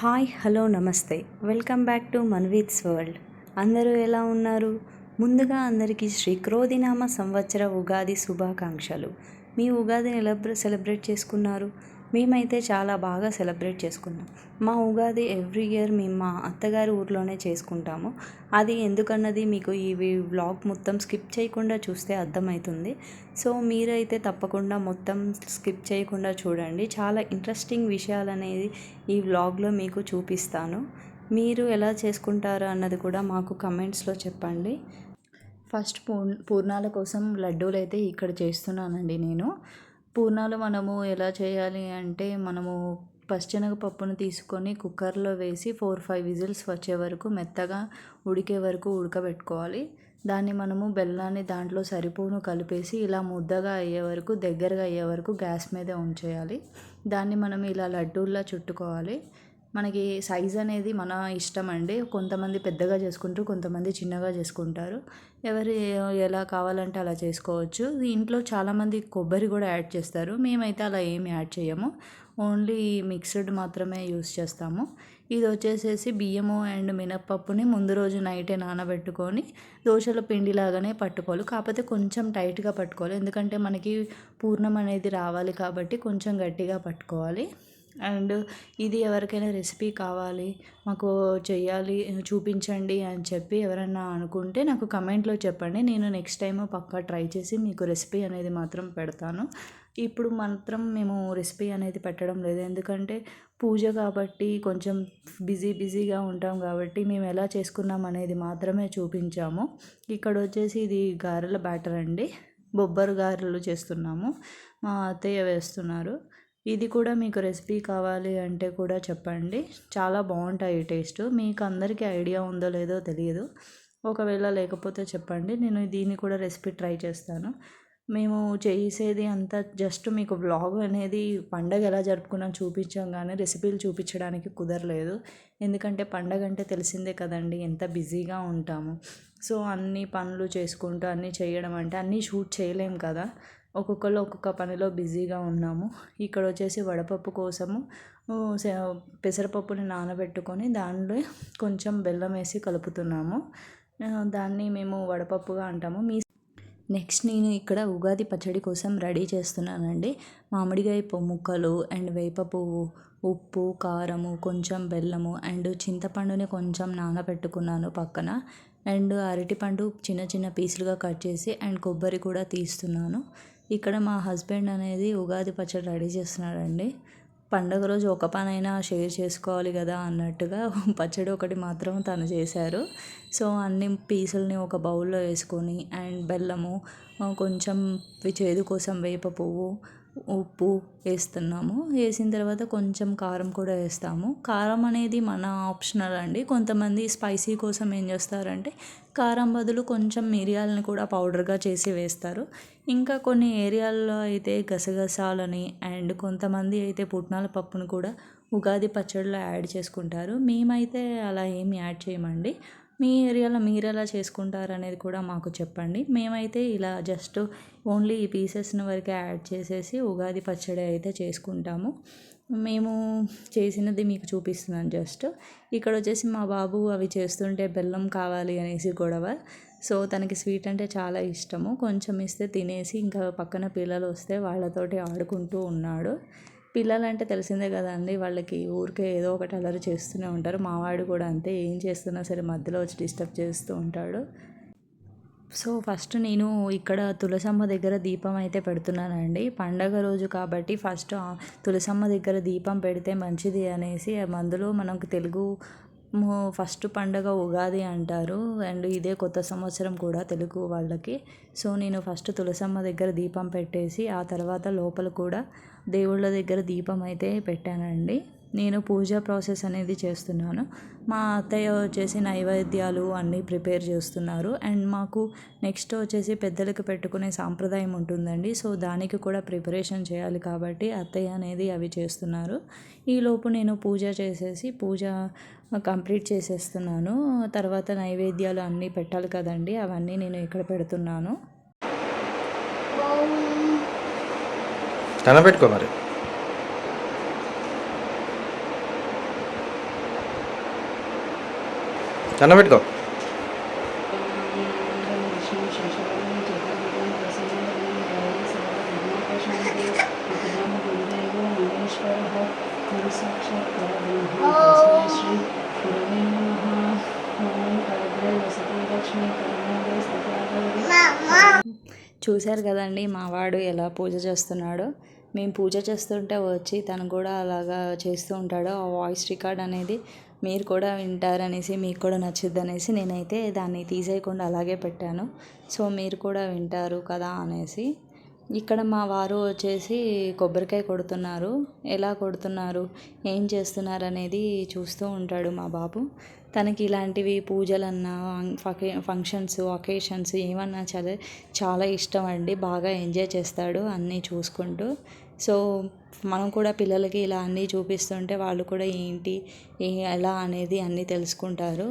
Hi hello నమస్తే. Welcome back to మన్వీత్స్ world. అందరూ ఎలా ఉన్నారు? ముందుగా అందరికీ శ్రీ క్రోధినామ సంవత్సర ఉగాది శుభాకాంక్షలు. మీ ఉగాదిని ఎలా సెలబ్రేట్ చేసుకున్నారు? మేమైతే చాలా బాగా సెలబ్రేట్ చేసుకున్నాం. మా ఉగాది ఎవ్రీ ఇయర్ మేము మా అత్తగారి ఊర్లోనే చేసుకుంటాము. అది ఎందుకన్నది మీకు ఈ వ్లాగ్ మొత్తం స్కిప్ చేయకుండా చూస్తే అర్థమవుతుంది సో మీరైతే తప్పకుండా మొత్తం స్కిప్ చేయకుండా చూడండి. చాలా ఇంట్రెస్టింగ్ విషయాలు అనేది ఈ వ్లాగ్లో మీకు చూపిస్తాను. మీరు ఎలా చేసుకుంటారు అన్నది కూడా మాకు కమెంట్స్లో చెప్పండి. ఫస్ట్ పూర్ణాల కోసం లడ్డూలు అయితే ఇక్కడ చేస్తున్నానండి నేను. పూర్ణాలు మనము ఎలా చేయాలి అంటే మనము పచ్చెనగపప్పును తీసుకొని కుక్కర్లో వేసి ఫోర్ ఫైవ్ విజిల్స్ వచ్చే వరకు మెత్తగా ఉడికే వరకు ఉడకబెట్టుకోవాలి. దాన్ని మనము బెల్లాన్ని దాంట్లో సరిపోను కలిపేసి ఇలా ముద్దగా అయ్యే వరకు దగ్గరగా అయ్యే వరకు గ్యాస్ మీద ఉంచేయాలి. దాన్ని మనం ఇలా లడ్డూల్లా చుట్టుకోవాలి. మనకి సైజ్ అనేది మన ఇష్టం అండి. కొంతమంది పెద్దగా చేసుకుంటారు కొంతమంది చిన్నగా చేసుకుంటారు. ఎవరు ఎలా కావాలంటే అలా చేసుకోవచ్చు. ఇంట్లో చాలామంది కొబ్బరి కూడా యాడ్ చేస్తారు. మేమైతే అలా ఏమి యాడ్ చేయము. ఓన్లీ మిక్స్డ్ మాత్రమే యూస్ చేస్తాము. ఇది వచ్చేసేసి బియ్యము అండ్ మినప్పప్పుని ముందు రోజు నైటే నానబెట్టుకొని దోశల పిండి లాగానే పట్టుకోవాలి. కాకపోతే కొంచెం టైట్గా పట్టుకోవాలి. ఎందుకంటే మనకి పూర్ణం అనేది రావాలి కాబట్టి కొంచెం గట్టిగా పట్టుకోవాలి. అండ్ ఇది ఎవరికైనా రెసిపీ కావాలి మాకు చేయాలి చూపించండి అని చెప్పి ఎవరన్నా అనుకుంటే నాకు కమెంట్లో చెప్పండి. నేను నెక్స్ట్ టైం పక్కా ట్రై చేసి మీకు రెసిపీ అనేది మాత్రం పెడతాను. ఇప్పుడు మాత్రం మేము రెసిపీ అనేది పెట్టడం లేదు. ఎందుకంటే పూజ కాబట్టి కొంచెం బిజీ బిజీగా ఉంటాం కాబట్టి మేము ఎలా చేసుకున్నాం అనేది మాత్రమే చూపించాము. ఇక్కడ వచ్చేసి ఇది గారెల బ్యాటర్ అండి. బొబ్బరు గారెలు చేస్తున్నాము. మా అత్తయ్య వేస్తున్నారు. ఇది కూడా మీకు రెసిపీ కావాలి అంటే కూడా చెప్పండి. చాలా బాగుంటాయి టేస్ట్. మీకు అందరికీ ఐడియా ఉందో లేదో తెలియదు. ఒకవేళ లేకపోతే చెప్పండి. నేను దీన్ని కూడా రెసిపీ ట్రై చేస్తాను. మేము చేసేది అంతా జస్ట్ మీకు బ్లాగ్ అనేది పండగ ఎలా జరుపుకున్నాం చూపించాం కానీ రెసిపీలు చూపించడానికి కుదరలేదు. ఎందుకంటే పండగ అంటే తెలిసిందే కదండి ఎంత బిజీగా ఉంటాము. సో అన్ని పనులు చేసుకుంటూ అన్నీ చేయడం అంటే అన్నీ షూట్ చేయలేం కదా. ఒక్కొక్కరు ఒక్కొక్క పనిలో బిజీగా ఉన్నాము. ఇక్కడ వచ్చేసి వడపప్పు కోసము పెసరపప్పుని నానబెట్టుకొని దానిలో కొంచెం బెల్లం వేసి కలుపుతున్నాము. దాన్ని మేము వడపప్పుగా అంటాము. మీ నెక్స్ట్ నేను ఇక్కడ ఉగాది పచ్చడి కోసం రెడీ చేస్తున్నానండి. మామిడికాయ ముక్కలు అండ్ వేప పువ్వు ఉప్పు కారము కొంచెం బెల్లము అండ్ చింతపండుని కొంచెం నానబెట్టుకున్నాను పక్కన. అండ్ అరటిపండు చిన్న చిన్న పీసులుగా కట్ చేసి అండ్ కొబ్బరి కూడా తీస్తున్నాను. ఇక్కడ మా హస్బెండ్ అనేది ఉగాది పచ్చడి రెడీ చేస్తున్నాడండి. పండగ రోజు ఒక పనైనా షేర్ చేసుకోవాలి కదా అన్నట్టుగా పచ్చడి ఒకటి మాత్రం తను చేశారు. సో అన్ని పీసుల్ని ఒక బౌల్లో వేసుకొని అండ్ బెల్లము కొంచెం చేదు కోసం వేప పువ్వు ఉప్పు వేస్తున్నాము. వేసిన తర్వాత కొంచెం కారం కూడా వేస్తాము. కారం అనేది మన ఆప్షనల్ అండి. కొంతమంది స్పైసీ కోసం ఏం చేస్తారంటే కారం బదులు కొంచెం మిరియాలని కూడా పౌడర్గా చేసి వేస్తారు. ఇంకా కొన్ని ఏరియాల్లో అయితే గసగసాలని అండ్ కొంతమంది అయితే పుట్నాల పప్పును కూడా ఉగాది పచ్చడిలో యాడ్ చేసుకుంటారు. మేమైతే అలా ఏమి యాడ్ చేయమండి. మీ ఏరియాలో మీరు ఎలా చేసుకుంటారు అనేది కూడా మాకు చెప్పండి. మేమైతే ఇలా జస్ట్ ఓన్లీ ఈ పీసెస్ని వరకే యాడ్ చేసేసి ఉగాది పచ్చడి అయితే చేసుకుంటాము. మేము చేసినది మీకు చూపిస్తున్నాను జస్ట్. ఇక్కడ వచ్చేసి మా బాబు అవి చేస్తుంటే బెల్లం కావాలి అనేసి గొడవ. సో తనకి స్వీట్ అంటే చాలా ఇష్టము. కొంచెం ఇస్తే తినేసి ఇంకా పక్కన పిల్లలు వస్తే వాళ్ళతోటి ఆడుకుంటూ ఉన్నాడు. పిల్లలంటే తెలిసిందే కదండి వాళ్ళకి ఊరికే ఏదో ఒకటి అలరి చేస్తూనే ఉంటారు. మావాడు కూడా అంతే ఏం చేస్తున్నా సరే మధ్యలో వచ్చి డిస్టర్బ్ చేస్తూ ఉంటాడు. సో ఫస్ట్ నేను ఇక్కడ తులసమ్మ దగ్గర దీపం అయితే పెడుతున్నానండి. పండగ రోజు కాబట్టి ఫస్ట్ తులసమ్మ దగ్గర దీపం పెడితే మంచిది అనేసి అందులో మనకు తెలుగు ఫస్ట్ పండగ ఉగాది అంటారు. అండ్ ఇదే కొత్త సంవత్సరం కూడా తెలుగు వాళ్ళకి. సో నేను ఫస్ట్ తులసమ్మ దగ్గర దీపం పెట్టేసి ఆ తర్వాత లోపల కూడా దేవుళ్ళ దగ్గర దీపం అయితే పెట్టానండి. నేను పూజా ప్రాసెస్ అనేది చేస్తున్నాను. మా అత్తయ్య వచ్చేసి నైవేద్యాలు అన్నీ ప్రిపేర్ చేస్తున్నారు. అండ్ మాకు నెక్స్ట్ వచ్చేసి పెద్దలకు పెట్టుకునే సాంప్రదాయం ఉంటుందండి. సో దానికి కూడా ప్రిపరేషన్ చేయాలి కాబట్టి అత్తయ్య అనేది అవి చేస్తున్నారు. ఈలోపు నేను పూజ చేసేసి పూజ కంప్లీట్ చేసేస్తున్నాను. తర్వాత నైవేద్యాలు అన్నీ పెట్టాలి కదండి. అవన్నీ నేను ఇక్కడ పెడుతున్నాను. దండం పెట్టుకో మరి. దండం పెట్టుకో చూశారు కదండి మా వాడు ఎలా పూజ చేస్తున్నాడో. మేము పూజ చేస్తుంటే వచ్చి తను కూడా అలాగా చేస్తూ ఉంటాడు. ఆ వాయిస్ రికార్డ్ అనేది మీరు కూడా వింటారనేసి మీకు కూడా నచ్చుద్ది అనేసి నేనైతే దాన్ని తీసేయకుండా అలాగే పెట్టాను. సో మీరు కూడా వింటారు కదా అనేసి. ఇక్కడ మా వారు వచ్చేసి కొబ్బరికాయ కొడుతున్నారు. ఎలా కొడుతున్నారు? ఏం చేస్తున్నారు అనేది చూస్తూ ఉంటాడు మా బాబు. తనకి ఇలాంటివి పూజలన్నా ఫకే ఫంక్షన్స్ ఒకేషన్స్ ఏమన్నా సరే చాలా ఇష్టం అండి. బాగా ఎంజాయ్ చేస్తాడు అన్నీ చూసుకుంటూ. సో మనం కూడా పిల్లలకి ఇలా అన్నీ చూపిస్తుంటే వాళ్ళు కూడా ఏంటి ఎలా అనేది అన్నీ తెలుసుకుంటారు.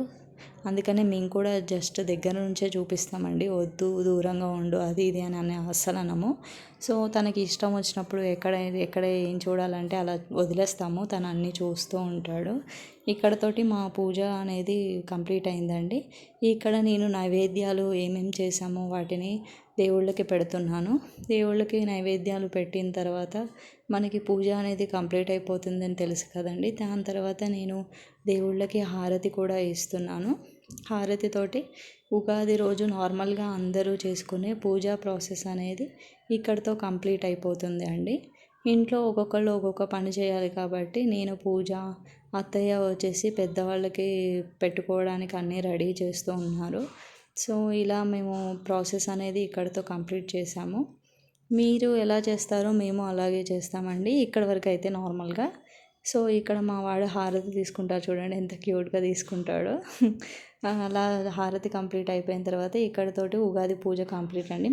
అందుకనే మేము కూడా జస్ట్ దగ్గర నుంచే చూపిస్తామండి. వద్దు దూరంగా ఉండు అది ఇది అని అని అస్సలు అనము సో తనకి ఇష్టం వచ్చినప్పుడు ఎక్కడ ఎక్కడ ఏం చూడాలంటే అలా వదిలేస్తాము. తను అన్నీ చూస్తూ ఉంటాడు. ఇక్కడతోటి మా పూజ అనేది కంప్లీట్ అయిందండి. ఇక్కడ నేను నైవేద్యాలు ఏమేమి చేశామో వాటిని దేవుళ్ళకి పెడుతున్నాను. దేవుళ్ళకి నైవేద్యాలు పెట్టిన తర్వాత మనకి పూజ అనేది కంప్లీట్ అయిపోతుందని తెలుసు కదండి. దాని తర్వాత నేను దేవుళ్ళకి హారతి కూడా ఇస్తున్నాను. హారతితోటి ఉగాది రోజు నార్మల్గా అందరూ చేసుకునే పూజా ప్రాసెస్ అనేది ఇక్కడితో కంప్లీట్ అయిపోతుంది అండి. ఇంట్లో ఒక్కొక్కళ్ళు ఒక్కొక్క పని చేయాలి కాబట్టి నేను పూజ అత్తయ్య వచ్చేసి పెద్దవాళ్ళకి పెట్టుకోవడానికి అన్నీ రెడీ చేస్తూ ఉన్నారు. సో ఇలా మేము ప్రాసెస్ అనేది ఇక్కడితో కంప్లీట్ చేసాము మీరు ఎలా చేస్తారో మేము అలాగే చేస్తామండి. ఇక్కడ వరకు అయితే నార్మల్గా. సో ఇక్కడ మా వాడు హారతి తీసుకుంటారు చూడండి ఎంత క్యూట్గా తీసుకుంటాడో. అలా హారతి కంప్లీట్ అయిపోయిన తర్వాత ఇక్కడతోటి ఉగాది పూజ కంప్లీట్ అండి.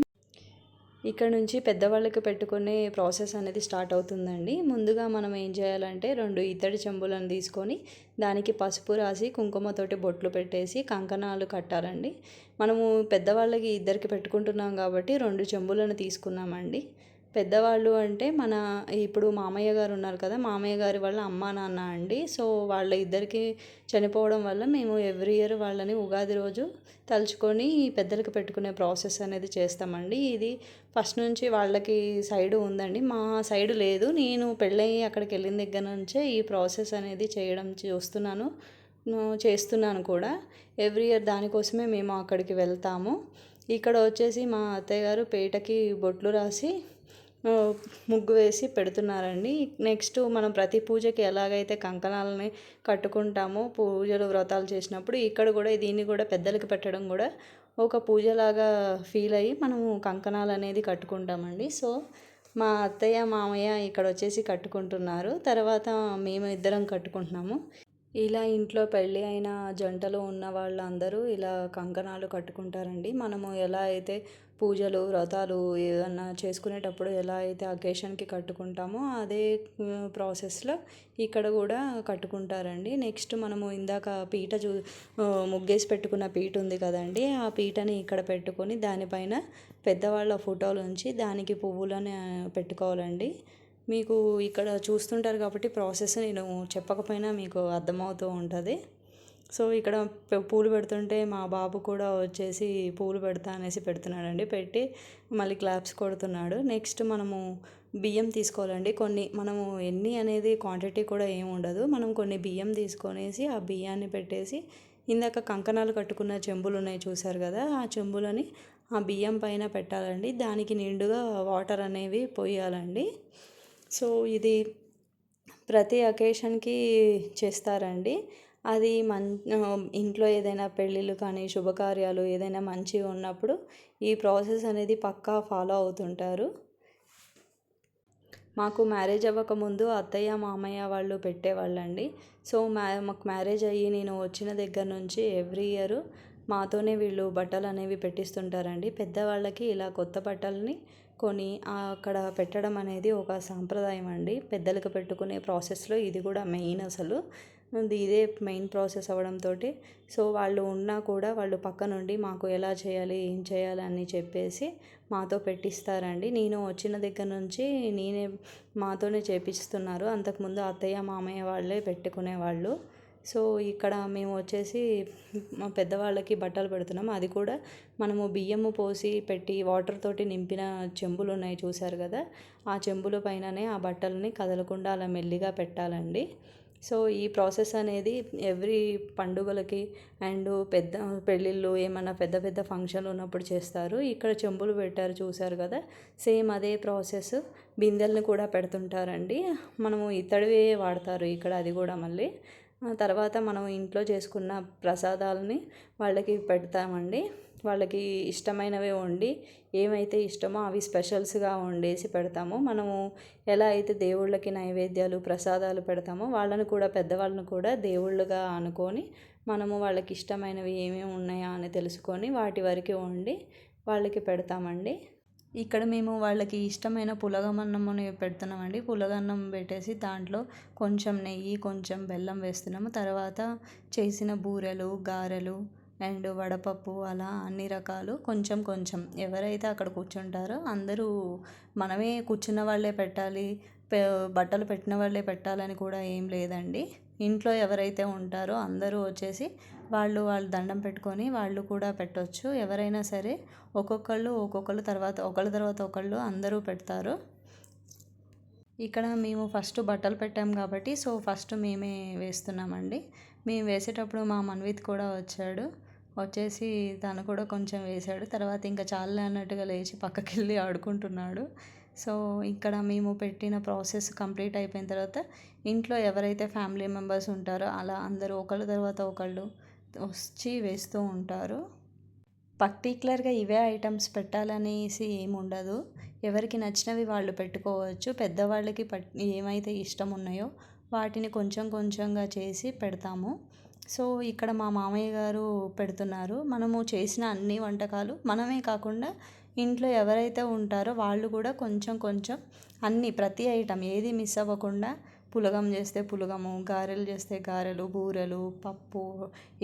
ఇక్కడ నుంచి పెద్దవాళ్ళకి పెట్టుకునే ప్రాసెస్ అనేది స్టార్ట్ అవుతుందండి. ముందుగా మనం ఏం చేయాలంటే రెండు ఇత్తడి చెంబులను తీసుకొని దానికి పసుపు రాసి కుంకుమతోటి బొట్లు పెట్టేసి కంకణాలు కట్టాలండి. మనము పెద్దవాళ్ళకి ఇద్దరికి పెట్టుకుంటున్నాం కాబట్టి రెండు చెంబులను తీసుకున్నామండి. పెద్దవాళ్ళు అంటే మన ఇప్పుడు మామయ్య గారు ఉన్నారు కదా మామయ్య గారి వాళ్ళ అమ్మ నాన్న అండి. సో వాళ్ళ ఇద్దరికి చనిపోవడం వల్ల మేము ఎవ్రీ ఇయర్ వాళ్ళని ఉగాది రోజు తలుచుకొని పెద్దలకు పెట్టుకునే ప్రాసెస్ అనేది చేస్తామండి. ఇది ఫస్ట్ నుంచి వాళ్ళకి సైడు ఉందండి. మా సైడ్ లేదు. నేను పెళ్ళయి అక్కడికి వెళ్ళిన దగ్గర నుంచే ఈ ప్రాసెస్ అనేది చేయడం చూస్తున్నాను చేస్తున్నాను కూడా. ఎవ్రీ ఇయర్ దానికోసమే మేము అక్కడికి వెళ్తాము. ఇక్కడ వచ్చేసి మా అత్తయ్య గారు పేటకి బొట్లు రాసి ముగ్గు వేసి పెడుతున్నారండి. నెక్స్ట్ మనం ప్రతి పూజకి ఎలాగైతే కంకణాలని కట్టుకుంటామో పూజలు వ్రతాలు చేసినప్పుడు ఇక్కడ కూడా దీన్ని కూడా పెద్దలకి పెట్టడం కూడా ఒక పూజలాగా ఫీల్ అయ్యి మనము కంకణాలు అనేది కట్టుకుంటామండి. సో మా అత్తయ్య మామయ్య ఇక్కడ వచ్చేసి కట్టుకుంటున్నారు. తర్వాత మేము ఇద్దరం కట్టుకుంటున్నాము. ఇలా ఇంట్లో పెళ్ళి అయిన జంటలు ఉన్న వాళ్ళందరూ ఇలా కంకణాలు కట్టుకుంటారండి. మనము ఎలా అయితే పూజలు వ్రతాలు ఏదన్నా చేసుకునేటప్పుడు ఎలా అయితే అకేషన్కి కట్టుకుంటామో అదే ప్రాసెస్లో ఇక్కడ కూడా కట్టుకుంటారండి. నెక్స్ట్ మనము ఇందాక పీట చూ ముగ్గేసి పెట్టుకున్న పీట ఉంది కదండి ఆ పీటని ఇక్కడ పెట్టుకొని దానిపైన పెద్దవాళ్ళ ఫోటోలు ఉంచి దానికి పువ్వులని పెట్టుకోవాలండి. మీకు ఇక్కడ చూస్తుంటారు కాబట్టి ప్రాసెస్ నేను చెప్పకపోయినా మీకు అర్థమవుతూ ఉంటుంది. సో ఇక్కడ పూలు పెడుతుంటే మా బాబు కూడా వచ్చేసి పూలు పెడతా అనేసి పెడుతున్నాడండి. పెట్టి మళ్ళీ క్లాప్స్ కొడుతున్నాడు. నెక్స్ట్ మనము బియ్యం తీసుకోవాలండి. కొన్ని మనము ఎన్ని అనేది క్వాంటిటీ కూడా ఏమి ఉండదు. మనం కొన్ని బియ్యం తీసుకొనేసి ఆ బియ్యాన్ని పెట్టేసి ఇందాక కంకణాలు కట్టుకున్న చెంబులు ఉన్నాయి చూశారు కదా ఆ చెంబులని ఆ బియ్యం పైన పెట్టాలండి. దానికి నిండుగా వాటర్ అనేవి పోయాలండి. సో ఇది ప్రతి అకేషన్కి చేస్తారండి. అది మన్ ఇంట్లో ఏదైనా పెళ్ళిళ్ళు కానీ శుభకార్యాలు ఏదైనా మంచిగా ఉన్నప్పుడు ఈ ప్రాసెస్ అనేది పక్కా ఫాలో అవుతుంటారు. మాకు మ్యారేజ్ అవ్వకముందు అత్తయ్య మామయ్య వాళ్ళు పెట్టేవాళ్ళండి. సో మ్యా మాకు మ్యారేజ్ అయ్యి నేను వచ్చిన దగ్గర నుంచి ఎవ్రీ ఇయర్ మాతోనే వీళ్ళు బట్టలు అనేవి పెట్టిస్తుంటారండి. పెద్దవాళ్ళకి ఇలా కొత్త బట్టలని కొని అక్కడ పెట్టడం అనేది ఒక సాంప్రదాయం అండి. పెద్దలకు పెట్టుకునే ప్రాసెస్లో ఇది కూడా మెయిన్ అసలు. ఇదే మెయిన్ ప్రాసెస్ అవడంతో సో వాళ్ళు ఉన్నా కూడా వాళ్ళు పక్క నుండి మాకు ఎలా చేయాలి ఏం చేయాలి అని చెప్పేసి మాతో పెట్టిస్తారండి. నేను వచ్చిన దగ్గర నుంచి నేనే మాతోనే చేపిస్తున్నారు. అంతకుముందు అత్తయ్య మామయ్య వాళ్ళే పెట్టుకునేవాళ్ళు. సో ఇక్కడ మేము వచ్చేసి మా పెద్దవాళ్ళకి బట్టలు పెడుతున్నాం. అది కూడా మనము బియ్యము పోసి పెట్టి వాటర్ తోటి నింపిన చెంబులు ఉన్నాయి చూసారు కదా? ఆ చెంబుల పైననే ఆ బట్టలని కదలకుండా అలా మెల్లిగా పెట్టాలండి. సో ఈ ప్రాసెస్ అనేది ఎవ్రీ పండుగలకి అండ్ పెద్ద పెళ్ళిళ్ళు ఏమైనా పెద్ద పెద్ద ఫంక్షన్లు ఉన్నప్పుడు చేస్తారు. ఇక్కడ చెంబులు పెట్టారు చూసారు కదా? సేమ్ అదే ప్రాసెస్ బిందెల్ని కూడా పెడుతుంటారండి. మనము ఇత్తడివే వాడతారు ఇక్కడ అది కూడా మళ్ళీ. తర్వాత మనం ఇంట్లో చేసుకున్న ప్రసాదాలని వాళ్ళకి పెడతామండి. వాళ్ళకి ఇష్టమైనవి వండి ఏమైతే ఇష్టమో అవి స్పెషల్స్గా వండేసి పెడతాము. మనము ఎలా అయితే దేవుళ్ళకి నైవేద్యాలు ప్రసాదాలు పెడతామో వాళ్ళను కూడా పెద్దవాళ్ళను కూడా దేవుళ్ళుగా అనుకొని మనము వాళ్ళకి ఇష్టమైనవి ఏమేమి ఉన్నాయా అని తెలుసుకొని వాటి వరకు వండి వాళ్ళకి పెడతామండి. ఇక్కడ మేము వాళ్ళకి ఇష్టమైన పులగమన్నం పెడుతున్నామండి. పులగన్నం పెట్టేసి దాంట్లో కొంచెం నెయ్యి కొంచెం బెల్లం వేస్తున్నాము. తర్వాత చేసిన బూరెలు గారెలు అండ్ వడపప్పు అలా అన్ని రకాలు కొంచెం కొంచెం. ఎవరైతే అక్కడ కూర్చుంటారో అందరూ మనమే కూర్చున్న వాళ్ళే పెట్టాలి బట్టలు పెట్టిన వాళ్ళే పెట్టాలని కూడా ఏం లేదండి. ఇంట్లో ఎవరైతే ఉంటారో అందరూ వచ్చేసి వాళ్ళు వాళ్ళు దండం పెట్టుకొని వాళ్ళు కూడా పెట్టవచ్చు ఎవరైనా సరే ఒక్కొక్కళ్ళు ఒక్కొక్కళ్ళు తర్వాత ఒకళ్ళ తర్వాత ఒకళ్ళు అందరూ పెడతారు. ఇక్కడ మేము ఫస్ట్ బట్టలు పెట్టాం కాబట్టి సో ఫస్ట్ మేమే వేస్తున్నామండి. మేము వేసేటప్పుడు మా మన్విత్ కూడా వచ్చాడు. వచ్చేసి తను కూడా కొంచెం వేశాడు. తర్వాత ఇంకా చాలా అన్నట్టుగా లేచి పక్కకి వెళ్ళి ఆడుకుంటున్నాడు. సో ఇక్కడ మేము పెట్టిన ప్రాసెస్ కంప్లీట్ అయిపోయిన తర్వాత ఇంట్లో ఎవరైతే ఫ్యామిలీ మెంబర్స్ ఉంటారో అలా అందరూ ఒకళ్ళ తర్వాత ఒకళ్ళు వచ్చి వేస్తూ ఉంటారు. పర్టికులర్గా ఇవే ఐటమ్స్ పెట్టాలనేసి ఏమి ఉండదు ఎవరికి నచ్చినవి వాళ్ళు పెట్టుకోవచ్చు. పెద్దవాళ్ళకి పట్ ఏమైతే ఇష్టం ఉన్నాయో వాటిని కొంచెం కొంచెంగా చేసి పెడతాము. సో ఇక్కడ మా మామయ్య గారు పెడుతున్నారు. మనము చేసిన అన్ని వంటకాలు మనమే కాకుండా ఇంట్లో ఎవరైతే ఉంటారో వాళ్ళు కూడా కొంచెం కొంచెం అన్ని ప్రతి ఐటమ్ ఏది మిస్ అవ్వకుండా పులగం చేస్తే పులగము గారెలు చేస్తే గారెలు బూరెలు పప్పు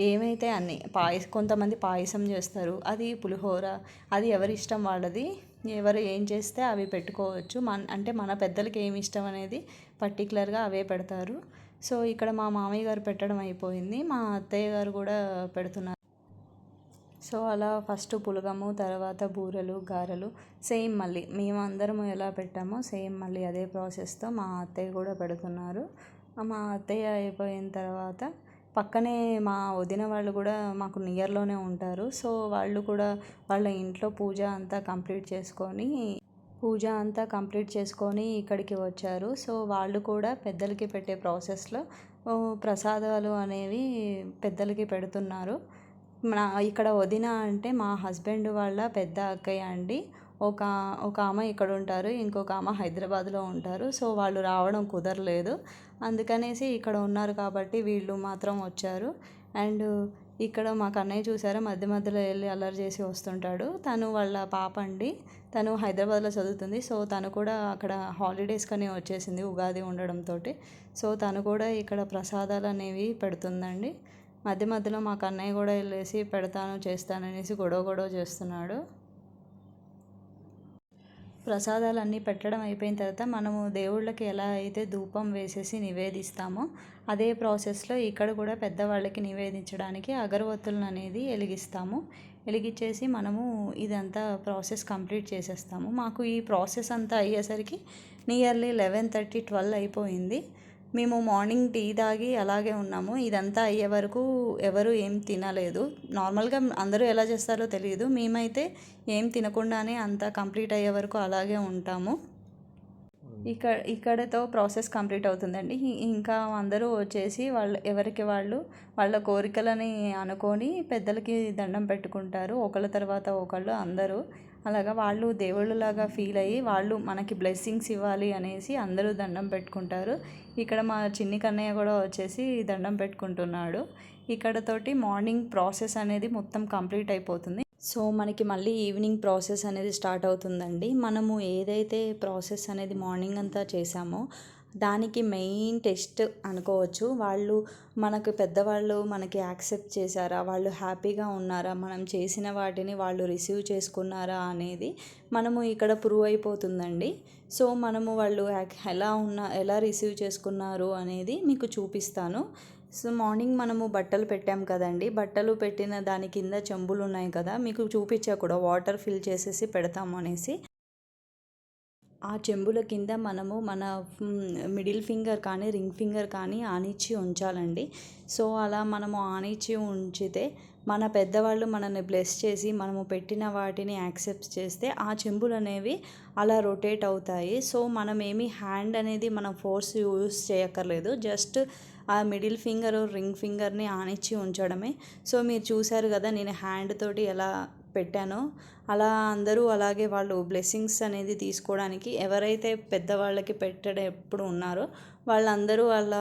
ఏమైతే అన్ని పాయసం కొంతమంది పాయసం చేస్తారు. అది పులిహోర అది ఎవరి ఇష్టం వాళ్ళది. ఎవరు ఏం చేస్తే అవి పెట్టుకోవచ్చు. మన అంటే మన పెద్దలకి ఏమి ఇష్టం అనేది పర్టికులర్గా అవే పెడతారు. సో ఇక్కడ మా మామయ్య గారు పెట్టడం అయిపోయింది. మా అత్తయ్య గారు కూడా పెడుతున్నారు. సో అలా ఫస్ట్ పులగము తర్వాత బూరెలు గారెలు సేమ్ మళ్ళీ. మేము అందరము ఎలా పెట్టామో సేమ్ మళ్ళీ అదే ప్రాసెస్తో మా అత్తయ్య కూడా పెడుతున్నారు. మా అత్తయ్య అయిపోయిన తర్వాత పక్కనే మా వదిన వాళ్ళు కూడా మాకు నియర్లోనే ఉంటారు. సో వాళ్ళు కూడా వాళ్ళ ఇంట్లో పూజ అంతా కంప్లీట్ చేసుకొని పూజ అంతా కంప్లీట్ చేసుకొని ఇక్కడికి వచ్చారు. సో వాళ్ళు కూడా పెద్దలకి పెట్టే ప్రాసెస్లో ప్రసాదాలు అనేవి పెద్దలకి పెడుతున్నారు. నా ఇక్కడ వదిన అంటే మా హస్బెండ్ వాళ్ళ పెద్ద అక్కయ్య అండి. ఒక ఒక ఆమె ఇక్కడ ఉంటారు ఇంకొక ఆమె హైదరాబాద్లో ఉంటారు. సో వాళ్ళు రావడం కుదరలేదు. అందుకనేసి ఇక్కడ ఉన్నారు కాబట్టి వీళ్ళు మాత్రం వచ్చారు. అండ్ ఇక్కడ మా కన్నయ్య చూసారా మధ్య మధ్యలో వెళ్ళి అల్లరి చేసి వస్తుంటాడు. తను వాళ్ళ పాప అండి. తను హైదరాబాద్లో చదువుతుంది. సో తను కూడా అక్కడ హాలిడేస్ కానీ వచ్చేసింది ఉగాది ఉండడంతో సో తను కూడా ఇక్కడ ప్రసాదాలు అనేవి పెడుతుందండి. మధ్య మధ్యలో మా కన్నయ్య కూడా వెళ్ళేసి పెడతాను చేస్తాననేసి గొడవ గొడవ చేస్తున్నాడు. ప్రసాదాలు అన్నీ పెట్టడం అయిపోయిన తర్వాత మనము దేవుళ్ళకి ఎలా అయితే ధూపం వేసేసి నివేదిస్తామో అదే ప్రాసెస్లో ఇక్కడ కూడా పెద్దవాళ్ళకి నివేదించడానికి అగరవత్తులను అనేది వెలిగిస్తాము. వెలిగించేసి మనము ఇదంతా ప్రాసెస్ కంప్లీట్ చేసేస్తాము. మాకు ఈ ప్రాసెస్ అంతా అయ్యేసరికి నియర్లీ లెవెన్ థర్టీ ట్వెల్వ్ అయిపోయింది. మేము మార్నింగ్ టీ తాగి అలాగే ఉన్నాము. ఇదంతా అయ్యే వరకు ఎవరు ఏం తినలేదు. నార్మల్గా అందరూ ఎలా చేస్తారో తెలియదు. మేమైతే ఏం తినకుండానే అంతా కంప్లీట్ అయ్యే వరకు అలాగే ఉంటాము. ఇక్కడ ఇక్కడతో ప్రాసెస్ కంప్లీట్ అవుతుందండి. ఇంకా అందరూ వచ్చేసి వాళ్ళు ఎవరికి వాళ్ళు వాళ్ళ కోరికలని అనుకొని పెద్దలకి దండం పెట్టుకుంటారు. ఒకళ్ళ తర్వాత ఒకళ్ళు అందరూ. అలాగా వాళ్ళు దేవుళ్ళలాగా ఫీల్ అయ్యి వాళ్ళు మనకి బ్లెస్సింగ్స్ ఇవ్వాలి అనేసి అందరూ దండం పెట్టుకుంటారు. ఇక్కడ మా చిన్ని కన్నయ్య కూడా వచ్చేసి దండం పెట్టుకుంటున్నాడు. ఇక్కడతోటి మార్నింగ్ ప్రాసెస్ అనేది మొత్తం కంప్లీట్ అయిపోతుంది. సో మనకి మళ్ళీ ఈవినింగ్ ప్రాసెస్ అనేది స్టార్ట్ అవుతుందండి. మనము ఏదైతే ప్రాసెస్ అనేది మార్నింగ్ అంతా చేసామో దానికి మెయిన్ టెస్ట్ అనుకోవచ్చు. వాళ్ళు మనకు పెద్దవాళ్ళు మనకి యాక్సెప్ట్ చేశారా? వాళ్ళు హ్యాపీగా ఉన్నారా? మనం చేసిన వాటిని వాళ్ళు రిసీవ్ చేసుకున్నారా అనేది మనము ఇక్కడ ప్రూవ్ అయిపోతుందండి. సో మనము వాళ్ళు ఎలా ఉన్న ఎలా రిసీవ్ చేసుకున్నారు అనేది మీకు చూపిస్తాను. సో మార్నింగ్ మనము బట్టలు పెట్టాం కదండి. బట్టలు పెట్టిన దాని కింద చెంబులు ఉన్నాయి కదా మీకు చూపించా కూడా. వాటర్ ఫిల్ చేసేసి పెడతాము అనేసి. ఆ చెంబుల కింద మనము మన మిడిల్ ఫింగర్ కానీ రింగ్ ఫింగర్ కానీ ఆనిచ్చి ఉంచాలండి. సో అలా మనము ఆనిచ్చి ఉంచితే మన పెద్దవాళ్ళు మనల్ని బ్లెస్ చేసి మనము పెట్టిన వాటిని యాక్సెప్ట్ చేస్తే ఆ చెంబులు అనేవి అలా రొటేట్ అవుతాయి. సో మనం ఏమి హ్యాండ్ అనేది మనం ఫోర్స్ యూస్ చేయక్కర్లేదు. జస్ట్ ఆ మిడిల్ ఫింగర్ రింగ్ ఫింగర్ని ఆనిచ్చి ఉంచడమే. సో మీరు చూశారు కదా నేను హ్యాండ్ తోటి ఎలా పెట్టానో అలా అందరూ అలాగే వాళ్ళు బ్లెస్సింగ్స్ అనేది తీసుకోవడానికి ఎవరైతే పెద్దవాళ్ళకి పెట్టడం ఎప్పుడు ఉన్నారో వాళ్ళందరూ వాళ్ళ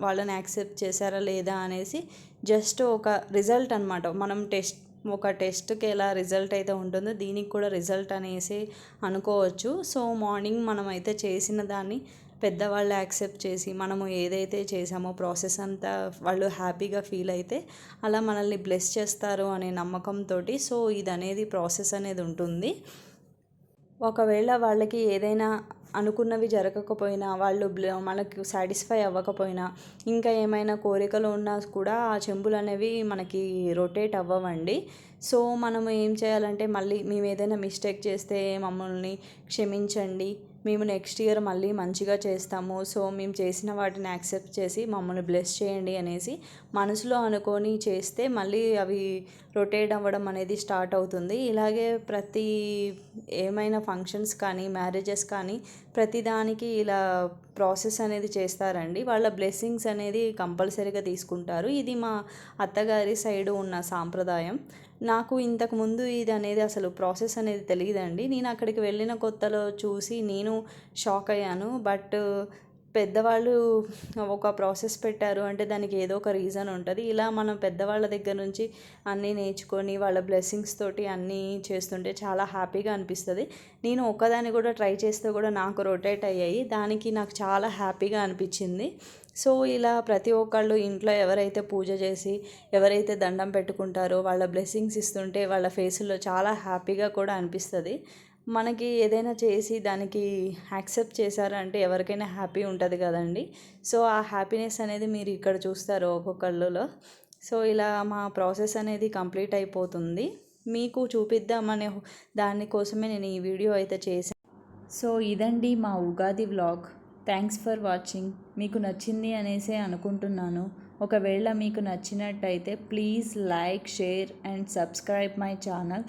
వాళ్ళని యాక్సెప్ట్ చేశారా లేదా అనేసి జస్ట్ ఒక రిజల్ట్ అనమాట మనం టెస్ట్ ఒక టెస్ట్కి ఎలా రిజల్ట్ అయితే ఉంటుందో దీనికి కూడా రిజల్ట్ అనేసి అనుకోవచ్చు. సో మార్నింగ్ మనం అయితే చేసిన దాన్ని పెద్దవాళ్ళు యాక్సెప్ట్ చేసి మనము ఏదైతే చేసామో ప్రాసెస్ అంతా వాళ్ళు హ్యాపీగా ఫీల్ అయితే అలా మనల్ని బ్లెస్ చేస్తారు అనే నమ్మకంతో సో ఇది అనేది ప్రాసెస్ అనేది ఉంటుంది. ఒకవేళ వాళ్ళకి ఏదైనా అనుకున్నవి జరగకపోయినా వాళ్ళు మనకు సాటిస్ఫై అవ్వకపోయినా ఇంకా ఏమైనా కోరికలు ఉన్నా కూడా ఆ చెంబులు అనేవి మనకి రొటేట్ అవ్వవండి. సో మనము ఏం చేయాలంటే మళ్ళీ మేము ఏదైనా మిస్టేక్ చేస్తే మమ్మల్ని క్షమించండి. మేము నెక్స్ట్ ఇయర్ మళ్ళీ మంచిగా చేస్తాము. సో మేము చేసిన వాటిని యాక్సెప్ట్ చేసి మమ్మల్ని బ్లెస్ చేయండి అనేసి మనసులో అనుకొని చేస్తే మళ్ళీ అవి రొటేట్ అవ్వడం అనేది స్టార్ట్ అవుతుంది. ఇలాగే ప్రతి ఏమైనా ఫంక్షన్స్ కానీ మ్యారేజెస్ కానీ ప్రతిదానికి ఇలా ప్రాసెస్ అనేది చేస్తారండి. వాళ్ళ బ్లెస్సింగ్స్ అనేది కంపల్సరీగా తీసుకుంటారు. ఇది మా అత్తగారి సైడు ఉన్న సాంప్రదాయం. నాకు ఇంతకుముందు ఇది అనేది అసలు ప్రాసెస్ అనేది తెలియదండి నేను అక్కడికి వెళ్ళిన కొత్తలో చూసి నేను షాక్ అయ్యాను. బట్ పెద్దవాళ్ళు ఒక ప్రాసెస్ పెట్టారు అంటే దానికి ఏదో ఒక రీజన్ ఉంటుంది. ఇలా మనం పెద్దవాళ్ళ దగ్గర నుంచి అన్నీ నేర్చుకొని వాళ్ళ బ్లెస్సింగ్స్ తోటి అన్నీ చేస్తుంటే చాలా హ్యాపీగా అనిపిస్తుంది. నేను ఒక్కదాన్ని కూడా ట్రై చేస్తే కూడా నాకు రొటేట్ అయ్యాయి. దానికి నాకు చాలా హ్యాపీగా అనిపించింది. సో ఇలా ప్రతి ఒక్కళ్ళు ఇంట్లో ఎవరైతే పూజ చేసి ఎవరైతే దండం పెట్టుకుంటారో వాళ్ళ బ్లెస్సింగ్స్ ఇస్తుంటే వాళ్ళ ఫేసుల్లో చాలా హ్యాపీగా కూడా అనిపిస్తుంది. మనకి ఏదైనా చేసి దానికి యాక్సెప్ట్ చేశారంటే ఎవరికైనా హ్యాపీ ఉంటుంది కదండి. సో ఆ హ్యాపీనెస్ అనేది మీరు ఇక్కడ చూస్తారు ఒక్కొక్కళ్ళలో. సో ఇలా మా ప్రాసెస్ అనేది కంప్లీట్ అయిపోతుంది. మీకు చూపిద్దామనే దానికోసమే నేను ఈ వీడియో అయితే చేశాను సో ఇదండి మా Ugadi vlog. Thanks for watching. మీకు నచ్చింది అనేసే అనుకుంటున్నాను. ఒకవేళ మీకు నచ్చినట్టయితే please like share and subscribe my channel.